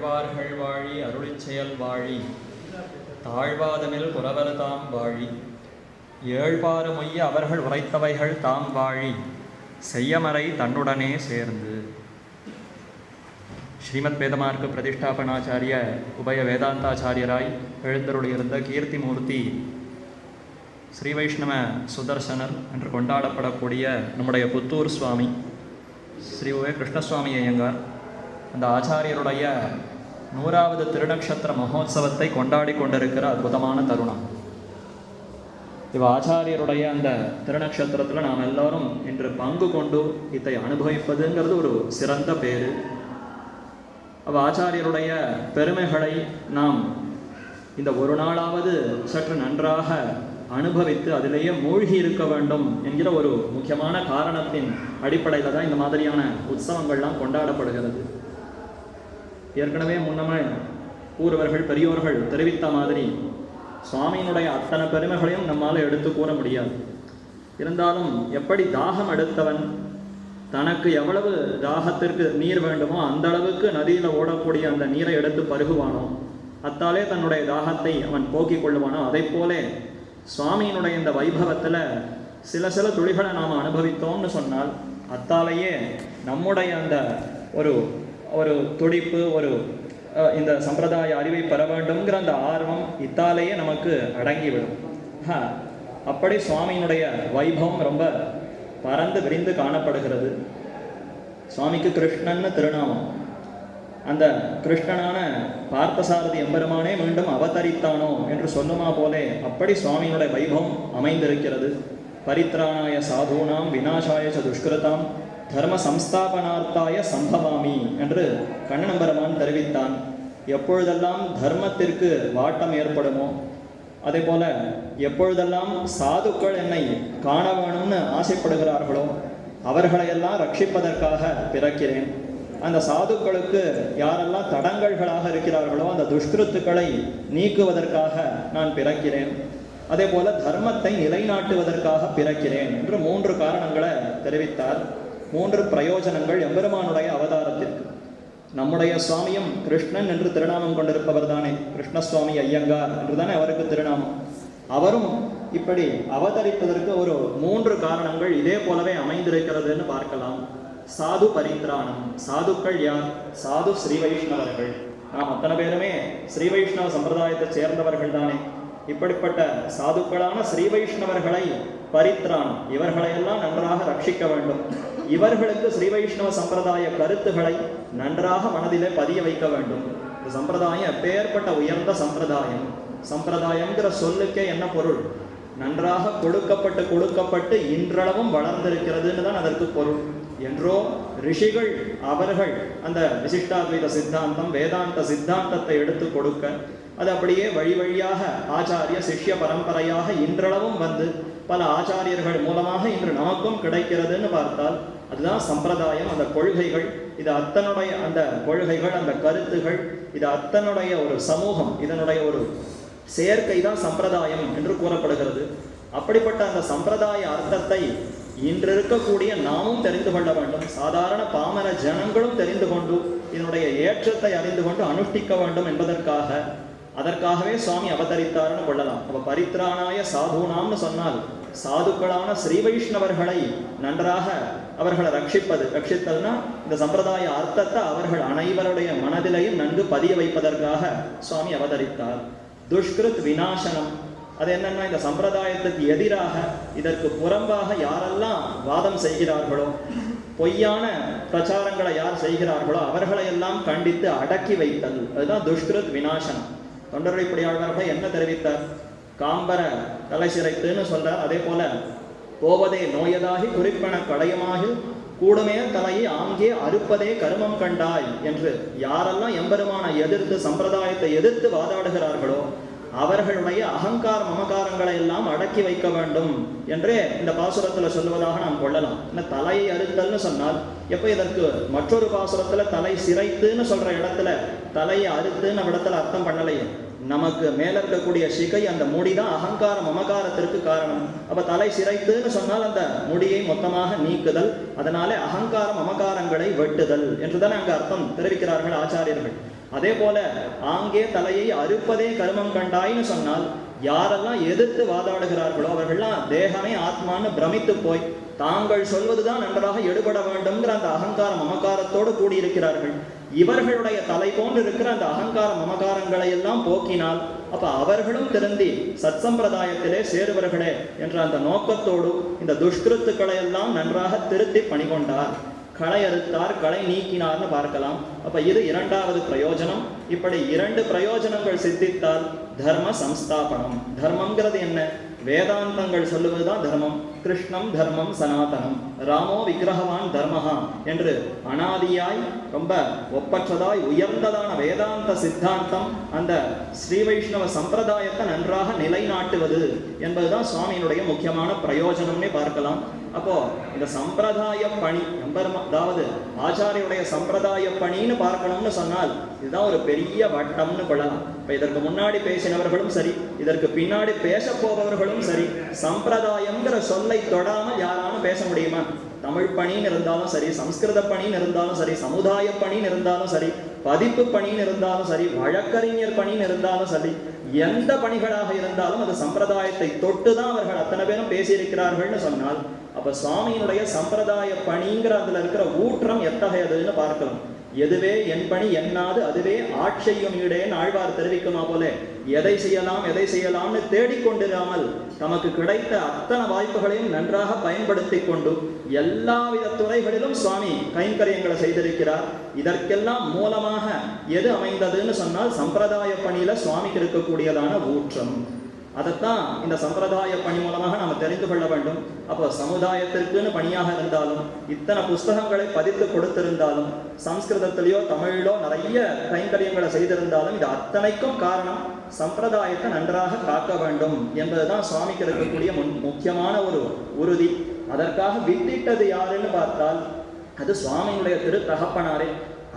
ஆழ்வார்கள் வாழி அருளி செயல் வாழி. தாழ்வாதனில் புறவர் தாம் வாழி. ஏழ்பாறு மொய்ய அவர்கள் உரைத்தவைகள் தாம் வாழி. செய்யமறை தன்னுடனே சேர்ந்து. ஸ்ரீமத் வேதமார்க்க பிரதிஷ்டாபனாச்சாரிய உபய வேதாந்தாச்சாரியராய் எழுந்தருளியிருந்த கீர்த்திமூர்த்தி ஸ்ரீ வைஷ்ணவ சுதர்சனர் என்று கொண்டாடப்படக்கூடிய நம்முடைய புத்தூர் சுவாமி ஸ்ரீ உவே கிருஷ்ணசுவாமி ஐயங்கார். அந்த ஆச்சாரியருடைய நூறாவது திருநக்ஷத்திர மகோத்சவத்தை கொண்டாடி கொண்டிருக்கிற அற்புதமான தருணம். இவ ஆச்சாரியருடைய அந்த திருநக்ஷத்திரத்தில் நாம் எல்லாரும் இன்று பங்கு கொண்டு இதை அனுபவிப்பதுங்கிறது ஒரு சிறந்த பேரு. அவ ஆச்சாரியருடைய பெருமைகளை நாம் இந்த ஒரு நாளாவது சற்று நன்றாக அனுபவித்து அதிலேயே மூழ்கி இருக்க வேண்டும் என்கிற ஒரு முக்கியமான காரணத்தின் அடிப்படையில் தான் இந்த மாதிரியான உற்சவங்கள்லாம் கொண்டாடப்படுகிறது. ஏற்கனவே முன்னமே கூறுவர்கள் பெரியோர்கள் தெரிவித்த மாதிரி சுவாமியினுடைய அத்தனை பெருமைகளையும் நம்மால் எடுத்து கூற முடியாது. இருந்தாலும் எப்படி தாகம் எடுத்தவன் தனக்கு எவ்வளவு தாகத்திற்கு நீர் வேண்டுமோ அந்த அளவுக்கு நதியில் ஓடக்கூடிய அந்த நீரை எடுத்து பருகுவானோ அத்தாலே தன்னுடைய தாகத்தை அவன் போக்கிக் கொள்ளுவானோ அதை போலே சுவாமியினுடைய இந்த வைபவத்தில் சில சில துளிகளை நாம் அனுபவித்தோம்னு சொன்னால் அத்தாலேயே நம்முடைய அந்த ஒரு ஒரு துடிப்பு ஒரு இந்த சம்பிரதாய அறிவை பெற வேண்டும்ங்கிற அந்த ஆர்வம் இத்தாலேயே நமக்கு அடங்கிவிடும். அப்படி சுவாமியினுடைய வைபவம் ரொம்ப பறந்து விரிந்து காணப்படுகிறது. சுவாமிக்கு கிருஷ்ணன்னு திருநாமம். அந்த கிருஷ்ணனான பார்த்தசாரதி எம்பெருமானே மீண்டும் அவதரித்தானோ என்று சொல்லுமா போலே அப்படி சுவாமியினுடைய வைபவம் அமைந்திருக்கிறது. பரித்ராணாய சாதூனாம் வினாசாய ச துஷ்கிருதாம் தர்ம சம்ஸ்தாபனார்த்தாய சம்பவாமி என்று கண்ணனம்பெருமான் தெரிவித்தான். எப்பொழுதெல்லாம் தர்மத்திற்கு வாட்டம் ஏற்படுமோ அதே போல எப்பொழுதெல்லாம் சாதுக்கள் என்னை காண வேணும்னு ஆசைப்படுகிறார்களோ அவர்களையெல்லாம் ரட்சிப்பதற்காக பிறக்கிறேன். அந்த சாதுக்களுக்கு யாரெல்லாம் தடங்கல்களாக இருக்கிறார்களோ அந்த துஷ்கிருத்துக்களை நீக்குவதற்காக நான் பிறக்கிறேன். அதே போல தர்மத்தை நிலைநாட்டுவதற்காக பிறக்கிறேன் என்று மூன்று காரணங்களை தெரிவித்தார். மூன்று பிரயோஜனங்கள் எம்பெருமானுடைய அவதாரத்திற்கு. நம்முடைய சுவாமியும் கிருஷ்ணன் என்று திருநாமம் கொண்டிருப்பவர் தானே கிருஷ்ணசுவாமி ஐயங்கார் என்று தானே அவருக்கு திருநாமம். அவரும் இப்படி அவதரிப்பதற்கு ஒரு மூன்று காரணங்கள் இதே போலவே அமைந்திருக்கிறதுன்னு பார்க்கலாம். சாது பரித்ராணம் சாதுக்கள் யார்? சாது ஸ்ரீ வைஷ்ணவர்கள். நாம் அத்தனை பேருமே ஸ்ரீ வைஷ்ணவ சம்பிரதாயத்தை சேர்ந்தவர்கள் தானே இப்படிப்பட்ட சாதுக்களான ஸ்ரீ வைஷ்ணவர்களை பரித்ரான் இவர்களையெல்லாம் நன்றாக ரட்சிக்க வேண்டும். இவர்களுக்கு ஸ்ரீ வைஷ்ணவ சம்பிரதாய கருத்துக்களை நன்றாக மனதிலே பதிய வைக்க வேண்டும். இந்த சம்பிரதாயம் எப்பேற்பட்ட உயர்ந்த சம்பிரதாயம். சம்பிரதாயம்ங்கிற சொல்லுக்கே என்ன பொருள்? நன்றாக கொடுக்கப்பட்டு கொடுக்கப்பட்டு இன்றளவும் வளர்ந்திருக்கிறதுன்னு தான் அதற்கு பொருள். என்றோ ரிஷிகள் அவர்கள் அந்த விசிஷ்டாத்வைத சித்தாந்தம் வேதாந்த சித்தாந்தத்தை எடுத்து கொடுக்க அது அப்படியே வழி வழியாக ஆச்சாரிய சிஷ்ய பரம்பரையாக இன்றளவும் வந்து பல ஆச்சாரியர்கள் மூலமாக இன்று நமக்கும் கிடைக்கிறதுன்னு பார்த்தால் அதுதான் சம்பிரதாயம். அந்த கொள்கைகள் இது அத்தனுடைய அந்த கொள்கைகள் அந்த கருத்துகள் இது அத்தனுடைய ஒரு சமூகம் இதனுடைய ஒரு செயற்கை தான் சம்பிரதாயம் என்று கூறப்படுகிறது. அப்படிப்பட்ட அந்த சம்பிரதாய அர்த்தத்தை இன்று இருக்கக்கூடிய நாமும் தெரிந்து கொள்ள வேண்டும். சாதாரண பாமர ஜனங்களும் தெரிந்து கொண்டு இதனுடைய ஏற்றத்தை அறிந்து கொண்டு அனுஷ்டிக்க வேண்டும் என்பதற்காக அதற்காகவே சுவாமி அவதரித்தார்னு கொள்ளலாம். அவ பரித்ராணாய சாதுனாம்னு சொன்னால் சாதுக்களான ஸ்ரீ வைஷ்ணவர்களை நன்றாக அவர்களை ரட்சிப்பது ரட்சித்தல்னா இந்த சம்பிரதாய அர்த்தத்தை அவர்கள் அனைவருடைய மனதிலையும் நன்கு பதிய வைப்பதற்காக சுவாமி அவதரித்தார். துஷ்கிருத் விநாசனம் அது என்னன்னா இந்த சம்பிரதாயத்துக்கு எதிராக இதற்கு புறம்பாக யாரெல்லாம் வாதம் செய்கிறார்களோ பொய்யான பிரச்சாரங்களை யார் செய்கிறார்களோ அவர்களை எல்லாம் கண்டித்து அடக்கி வைத்தல். அதுதான் துஷ்கிருத் வினாசனம் தொண்டரைப்படியாளர்கள் என்ன தெரிவித்தார்? காம்பர தலை சிறைத்துன்னு சொல்றார் அதே போல போவதே நோயதாகி குறிப்பென கடையமாகி கூடுமே தலையை ஆங்கே அறுப்பதே கருமம் கண்டாய் என்று யாரெல்லாம் எம்பெருமான எதிர்த்து சம்பிரதாயத்தை எதிர்த்து வாதாடுகிறார்களோ அவர்களுடைய அகங்கார மமகாரங்களை எல்லாம் அடக்கி வைக்க வேண்டும் என்றே இந்த பாசுரத்துல சொல்லுவதாக நாம் கொள்ளலாம். தலையை அறுத்தல்னு சொன்னால் எப்ப இதற்கு மற்றொரு பாசுரத்துல தலை சிரைத்துன்னு சொல்ற இடத்துல தலையை அறுத்துன்னு இடத்துல அர்த்தம் பண்ணலையே? நமக்கு மேல இருக்கக்கூடிய சிகை அந்த முடிதான் அகங்கார மமகாரத்திற்கு காரணம். அப்ப தலை சிரைத்துன்னு சொன்னால் அந்த முடியை மொத்தமாக நீக்குதல் அதனாலே அகங்கார மமகாரங்களை வெட்டுதல் என்றுதான் அங்கு அர்த்தம் தெரிவிக்கிறார்கள் ஆச்சாரியர்கள். அதே போல ஆங்கே தலையை அறுப்பதே கருமம் கண்டாய்னு சொன்னால் யாரெல்லாம் எதிர்த்து வாதாடுகிறார்களோ அவர்கள்லாம் தேகமே ஆத்மான்னு பிரமித்து போய் தாங்கள் சொல்வதுதான் நன்றாக எடுபட வேண்டும்ங்கிற அந்த அகங்காரம் மமகாரத்தோடு கூடியிருக்கிறார்கள். இவர்களுடைய தலை போன்று இருக்கிற அந்த அகங்கார மமகாரங்களை எல்லாம் போக்கினால் அப்ப அவர்களும் திருந்தி சத்சம்பிரதாயத்திலே சேருவர்களே என்ற அந்த நோக்கத்தோடு இந்த துஷ்கிருத்துக்களை எல்லாம் நன்றாக திருத்தி பணிகொண்டார். களை அறுத்தார் களை நீக்கினார்னு பார்க்கலாம். அப்ப இது இரண்டாவது பிரயோஜனம். இப்படி இரண்டு பிரயோஜனங்கள் சித்தித்தால் தர்ம சம்ஸ்தாபனம். தர்மம்ங்கிறது என்ன? வேதாந்தங்கள் சொல்லுவதுதான் தர்மம். கிருஷ்ணம் தர்மம் சனாதனம். ராமோ விக்கிரகவான் தர்மஹா என்று அனாதியாய் ரொம்ப ஒப்பற்றதாய் உயர்ந்ததான வேதாந்த சித்தாந்தம் அந்த ஸ்ரீ வைஷ்ணவ சம்பிரதாயத்தை நன்றாக நிலைநாட்டுவது என்பதுதான் சுவாமியினுடைய முக்கியமான பிரயோஜனம்னே பார்க்கலாம். அப்போ இந்த சம்பிரதாய பணி எம்பெருமா அதாவது ஆச்சாரியுடைய சம்பிரதாய பணின்னு பார்க்கணும்னு சொன்னால் இதுதான் ஒரு பெரிய வட்டம்னு கொள்ளலாம். இப்ப இதற்கு முன்னாடி பேசினவர்களும் சரி இதற்கு பின்னாடி பேச போபவர்களும் சரி சம்பிரதாயம்ங்கிற சொல்லை தொடாமல் யாராலும் பேச முடியுமா? தமிழ் பணின்னு இருந்தாலும் சரி சம்ஸ்கிருத பணின்னு இருந்தாலும் சரி சமுதாய பணின்னு இருந்தாலும் சரி பதிப்பு பணின்னு இருந்தாலும் சரி வழக்கறிஞர் பணின்னு இருந்தாலும் சரி எந்த பணிகளாக இருந்தாலும் அது சம்பிரதாயத்தை தொட்டு தான் அவர்கள் அத்தனை பேரும் பேசியிருக்கிறார்கள்னு சொன்னால் அப்ப சுவாமியினுடைய சம்பிரதாய பணிங்கிற அதுல இருக்கிற ஊற்றம் எத்தகையதுன்னு பார்க்கலாம். எதுவே என் பணி என்னாது அதுவே ஆட்சையும் ஈடேன் ஆழ்வார் தெரிவிக்குமா போல? எதை செய்யலாம் எதை செய்யலாம்னு தேடிக்கொண்டிராமல் தமக்கு கிடைத்த அத்தனை வாய்ப்புகளையும் நன்றாக பயன்படுத்தி கொண்டு எல்லாவித துறைகளிலும் சுவாமி கைங்கரியங்களை செய்திருக்கிறார். இதற்கெல்லாம் மூலமாக எது அமைந்ததுன்னு சொன்னால் சம்பிரதாய பணியில சுவாமிக்கு இருக்கக்கூடியதான ஊற்றம். அதைத்தான் இந்த சம்பிரதாய பணி மூலமாக நாம் தெரிந்து கொள்ள வேண்டும். அப்போ சமுதாயத்திற்குன்னு பணியாக இருந்தாலும் இத்தனை புஸ்தகங்களை பதித்து கொடுத்திருந்தாலும் சம்ஸ்கிருதத்திலேயோ தமிழிலோ நிறைய கைங்கரியங்களை செய்திருந்தாலும் இது அத்தனைக்கும் காரணம் சம்பிரதாயத்தை நன்றாக காக்க வேண்டும் என்பதுதான் சுவாமிக்கு இருக்கக்கூடிய முன் முக்கியமான ஒரு உறுதி. அதற்காக வித்திட்டது யாருன்னு பார்த்தால் அது சுவாமியினுடைய திரு தகப்பனாரே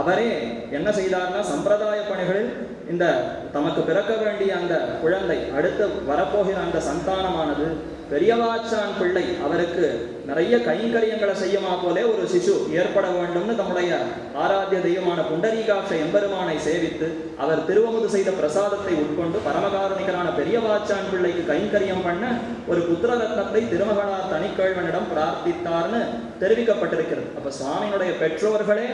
அவரே என்ன செய்தார்னா சம்பிரதாய பணிகளில் இந்த தமக்கு பிறக்க வேண்டிய அந்த குழந்தை அடுத்து வரப்போகிற அந்த சந்தானமானது பெரியவாச்சான் பிள்ளை அவருக்கு நிறைய கைங்கரியங்களை செய்யுமா போலே ஒரு சிசு ஏற்பட வேண்டும்னு தம்முடைய ஆராத்திய தெய்வமான புண்டரீகாட்ச எம்பெருமானை சேவித்து அவர் திருவமுது செய்த பிரசாதத்தை உட்கொண்டு பரமகாரணிகரான பெரியவாச்சான் பிள்ளைக்கு கைங்கரியம் பண்ண ஒரு புத்திர ரத்னத்தை திருமகனார் தனிக்கேழ்வனிடம் பிரார்த்தித்தார்னு தெரிவிக்கப்பட்டிருக்கிறது. அப்ப சுவாமியினுடைய பெற்றோர்களே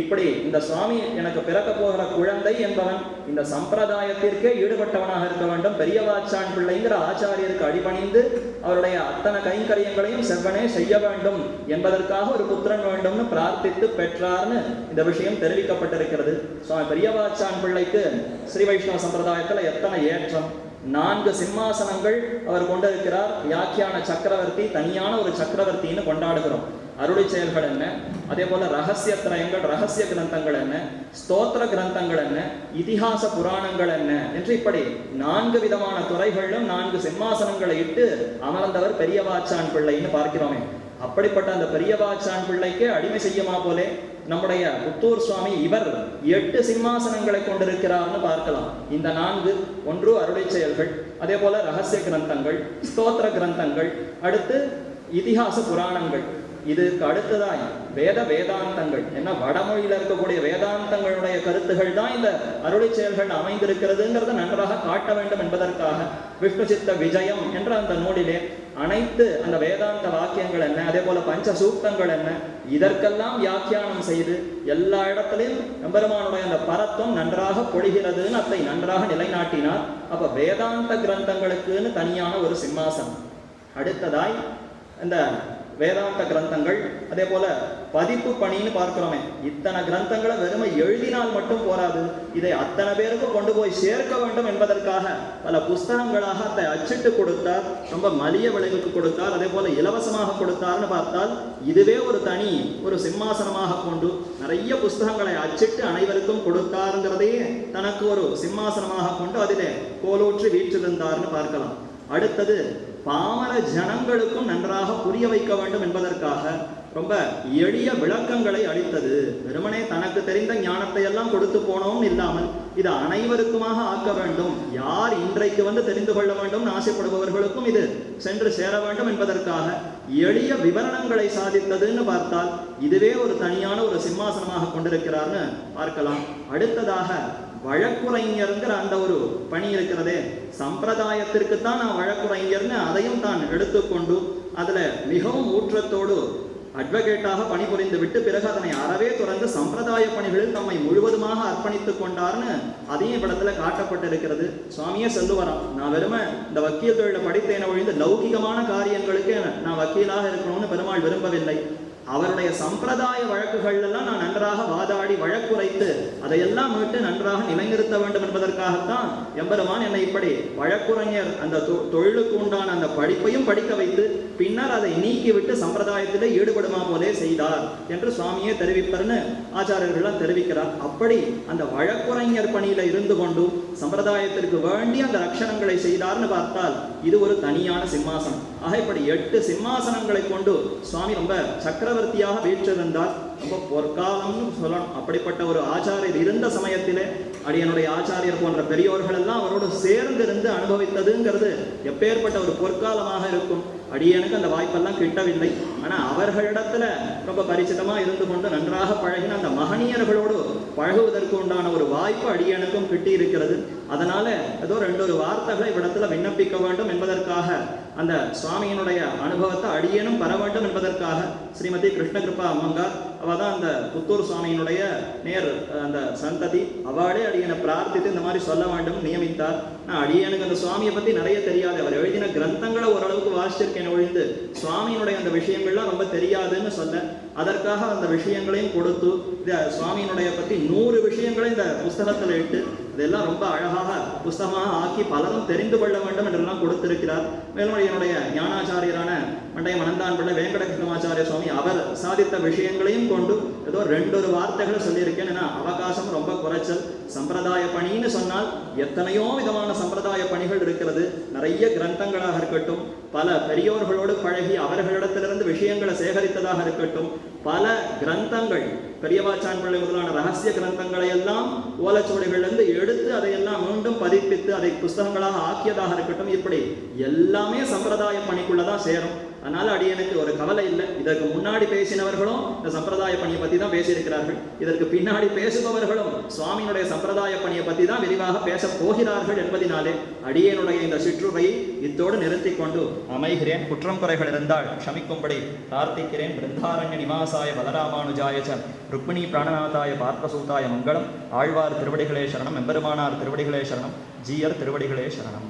இப்படி இந்த சுவாமி எனக்கு பிறக்க போகிற குழந்தை என்பவன் இந்த சம்பிரதாயத்திற்கே ஈடுபட்டவனாக இருக்க வேண்டும். பெரியவாச்சான் பிள்ளைங்கிற ஆச்சாரியருக்கு அடிபணிந்து அவருடைய அத்தனை கைங்கரியங்களையும் செவ்வனே செய்ய வேண்டும். என்பதற்காக ஒரு புத்திரன் வேண்டும்னு பிரார்த்தித்து பெற்றார்னு இந்த விஷயம் தெரிவிக்கப்பட்டிருக்கிறது. சுவாமி பெரியவாச்சான் பிள்ளைக்கு ஸ்ரீ வைஷ்ணவ சம்பிரதாயத்தில் எத்தனை ஏற்றம். நான்கு சிம்மாசனங்கள் அவர் கொண்டிருக்கிறார். வியாக்கியான சக்கரவர்த்தி தனியான ஒரு சக்கரவர்த்தின்னு கொண்டாடுகிறோம். அருளி செயல்கள் என்ன? அதே போல ரகசிய திரயங்கள் ரகசிய கிரந்தங்கள் என்ன? ஸ்தோத்திர கிரந்தங்கள் என்ன? இதிகாச புராணங்கள் என்ன? என்று இப்படி நான்கு விதமான துறைகளிலும் நான்கு சிம்மாசனங்களை இட்டு அமர்ந்தவர் பெரியவாச்சான் பிள்ளைன்னு பார்க்கிறோமே. அப்படிப்பட்ட அந்த பெரியவாச்சான் பிள்ளைக்கு அடிமை செய்யுமா போலே? நம்முடைய புத்தூர் சுவாமி இவர் எட்டு சிம்மாசனங்களை கொண்டிருக்கிறார்னு பார்க்கலாம். இந்த நான்கு ஒன்று அருளை செயல்கள் அதே போல ரகசிய கிரந்தங்கள் ஸ்தோத்திர கிரந்தங்கள் அடுத்து இதிகாச புராணங்கள். இதுக்கு அடுத்ததாய் வேத வேதாந்தங்கள். என்ன வடமொழியில இருக்கக்கூடிய வேதாந்தங்களுடைய கருத்துகள் தான் இந்த அருளை செயல்கள் அமைந்திருக்கிறதுங்கிறத நன்றாக காட்ட வேண்டும் என்பதற்காக விஷ்ணு சித்த விஜயம் என்ற அந்த நூலிலே அனைத்து அந்த வேதாந்த வாக்கியங்கள் என்ன அதே போல பஞ்ச சூக்தங்கள் என்ன இதற்கெல்லாம் வியாக்கியானம் செய்து எல்லா இடத்திலையும் எம்பெருமானுடைய அந்த பரத்துவம் நன்றாக பொழிகிறதுன்னு அதை நன்றாக நிலைநாட்டினார். அப்ப வேதாந்த கிரந்தங்களுக்குன்னு தனியான ஒரு சிம்மாசனம். அடுத்ததாய் இந்த வேதாந்த கிரந்தங்கள் அதே போல பதிப்பு பணின்னு பார்க்கிறோமே இத்தனை கிரந்தங்களை வெறுமை எழுதினால் மட்டும் போராது இதை அத்தனை பேருக்கு கொண்டு போய் சேர்க்க வேண்டும் என்பதற்காக பல புஸ்தகங்களாக அதை அச்சிட்டு கொடுத்தார் ரொம்ப மலிய விளைவுக்கு கொடுத்தார் அதே போல இலவசமாக கொடுத்தார்னு பார்த்தால் இதுவே ஒரு தனி ஒரு சிம்மாசனமாக கொண்டு நிறைய புஸ்தகங்களை அச்சிட்டு அனைவருக்கும் கொடுத்தாருங்கிறதையே தனக்கு ஒரு சிம்மாசனமாக கொண்டு அதிலே கோலூற்றி வீற்றிருந்தார்னு பார்க்கலாம். அடுத்தது பாமர ஜனங்களுக்கும் நன்றாக புரிய வைக்க வேண்டும் என்பதற்காக ரொம்ப எளிய விளக்கங்களை அளித்தது. வெறுமனே தனக்கு தெரிந்த ஞானத்தை எல்லாம் கொடுத்து போனவும் இல்லாமல் இது அனைவருக்குமாக ஆக்க வேண்டும். யார் இன்றைக்கு வந்து தெரிந்து கொள்ள வேண்டும் ஆசைப்படுபவர்களுக்கும் இது சென்று சேர வேண்டும் என்பதற்காக எளிய விவரணங்களை சாதித்ததுன்னு பார்த்தால் இதுவே ஒரு தனியான ஒரு சிம்மாசனமாக கொண்டிருக்கிறார்னு பார்க்கலாம். அடுத்ததாக வழக்குரைஞருங்கிற அந்த ஒரு பணி இருக்கிறதே. சம்பிரதாயத்திற்கு தான் நான் வழக்குரைஞர்னு அதையும் தான் எடுத்துக்கொண்டு அதுல மிகவும் ஊற்றத்தோடு அட்வொகேட்டாக பணிபுரிந்து விட்டு பிறகு அதனை அறவே துறந்து சம்பிரதாய பணிகளில் தம்மை முழுவதுமாக அர்ப்பணித்துக் கொண்டார்னு அதையும் படத்துல காட்டப்பட்டிருக்கிறது. சுவாமியே சொல்லுவாராம் நான் வெறுமை இந்த வக்கீல் தொழிலை படித்தேன ஒழிந்து லௌகிகமான காரியங்களுக்கு நான் வக்கீலாக இருக்கணும்னு பெருமாள் விரும்பவில்லை. அவருடைய சம்பிரதாய வழக்குகள் எல்லாம் நான் நன்றாக வாதாடி வழக்குரைத்து அதையெல்லாம் மீட்டு நன்றாக நிலைநிறுத்த வேண்டும் என்பதற்காகத்தான் எம்பெருமான் என்னை இப்படி வழக்குரைஞர் அந்த தொழிலுக்கு உண்டான அந்த படிப்பையும் படிக்க வைத்து பின்னர் அதை நீக்கிவிட்டு சம்பிரதாயத்திலே ஈடுபடுமா போலே செய்தார் என்று சுவாமியே தெரிவிப்பர்னு ஆச்சாரியர்கள்லாம் தெரிவிக்கிறார். அப்படி அந்த வழக்குரைஞர் பணியில இருந்து கொண்டும் சம்பிரதாயத்திற்கு வேண்டி அந்த லட்சணங்களை செய்தார்னு பார்த்தால் இது ஒரு தனியான சிம்மாசனம். ஆக இப்படி எட்டு சிம்மாசனங்களை கொண்டு சுவாமி ரொம்ப சக்கரவர்த்தியாக வீற்றிருந்தார். ரொம்ப பொற்காலம்னு சொல்லணும். அப்படிப்பட்ட ஒரு ஆச்சாரியர் இருந்த சமயத்திலே அடியனுடைய ஆச்சாரியர் போன்ற பெரியோர்கள் எல்லாம் அவரோடு சேர்ந்து இருந்து அனுபவித்ததுங்கிறது எப்பேற்பட்ட ஒரு பொற்காலமாக இருக்கும். அடியனுக்கு அந்த வாய்ப்பெல்லாம் கிட்டவில்லை. ஆனால் அவர்களிடத்துல ரொம்ப பரிச்சிதமாக இருந்து கொண்டு நன்றாக பழகின அந்த மகனியர்களோடு பழகுவதற்கு உண்டான ஒரு வாய்ப்பு அடியனுக்கும் கிட்டி இருக்கிறது அதனால ஏதோ ரெண்டு ஒரு வார்த்தைகளை இவ்விடத்துல விண்ணப்பிக்க வேண்டும் என்பதற்காக அந்த சுவாமியினுடைய அனுபவத்தை அடியேனும் பெற வேண்டும் என்பதற்காக ஸ்ரீமதி கிருஷ்ணகிருபா அம்மங்கார் அவ தான் அந்த புத்தூர் சுவாமியினுடைய நேர் அந்த சந்ததி. அவளே அடியனை பிரார்த்தித்து இந்த மாதிரி சொல்ல வேண்டும் நியமித்தார். நான் அடியனுக்கு அந்த சுவாமியை பத்தி நிறைய தெரியாது. அவர் எழுதின கிரந்தங்களை ஓரளவுக்கு வாசிச்சிருக்கேன் ஒழிந்து சுவாமியினுடைய அந்த விஷயங்கள்லாம் ரொம்ப தெரியாதுன்னு சொல்ல. அதற்காக அந்த விஷயங்களையும் கொடுத்து இந்த சுவாமியினுடைய பத்தி நூறு விஷயங்களை இந்த புஸ்தகத்தில் இட்டு இதெல்லாம் ரொம்ப அழகாக புஸ்தகமாக ஆக்கி பலரும் தெரிந்து கொள்ள வேண்டும் என்றெல்லாம் கொடுத்திருக்கிறார். மேலும் என்னுடைய ஞானாச்சாரியரான பண்டைய மனந்தான் பிள்ளை வேங்கட கிருஷ்ணமாச்சாரிய சுவாமி அவர் சாதித்த விஷயங்களையும் கொண்டு ஏதோ ரெண்டு ஒரு வார்த்தைகளை சொல்லியிருக்கேன். ஏன்னா அவகாசம் ரொம்ப குறைச்சல். சம்பிரதாய பணின்னு சொன்னால் எத்தனையோ விதமான சம்பிரதாய பணிகள் இருக்கிறது. நிறைய கிரந்தங்களாக இருக்கட்டும் பல பெரியோர்களோடு பழகி அவர்களிடத்திலிருந்து விஷயங்களை சேகரித்ததாக இருக்கட்டும் பல கிரந்தங்கள் பெரியவாச்சான் பிள்ளை முதலான ரகசிய கிரந்தங்களை எல்லாம் ஓலைச்சுவடிகளிலிருந்து எடுத்து அதையெல்லாம் மீண்டும் பதிப்பித்து அதை புஸ்தகங்களாக ஆக்கியதாக இருக்கட்டும். இப்படி எல்லாமே சம்பிரதாய பணிக்குள்ளதான் சேரும். அதனால அடியனுக்கு ஒரு கவலை இல்லை. இதற்கு முன்னாடி பேசினவர்களும் இந்த சம்பிரதாய பணியை பத்தி தான் பேசியிருக்கிறார்கள். இதற்கு பின்னாடி பேசுபவர்களும் சுவாமியினுடைய சம்பிரதாய பணியை பத்தி தான் விரிவாக பேச போகிறார்கள் என்பதினாலே அடியனுடைய இந்த சிற்றுரை இத்தோடு நிறுத்திக் கொண்டு அமைகிறேன். குற்றம் குறைகள் இருந்தால் க்ஷமிக்கும்படி பிரார்த்திக்கிறேன். பிருந்தாரண்ய நிவாசாய பலராமானுஜாய ச ருக்மிணி பிராணநாதாய பார்த்தசூதாய மங்களம். ஆழ்வார் திருவடிகளே சரணம். எம்பெருமானார் திருவடிகளே சரணம். ஜீயர் திருவடிகளே சரணம்.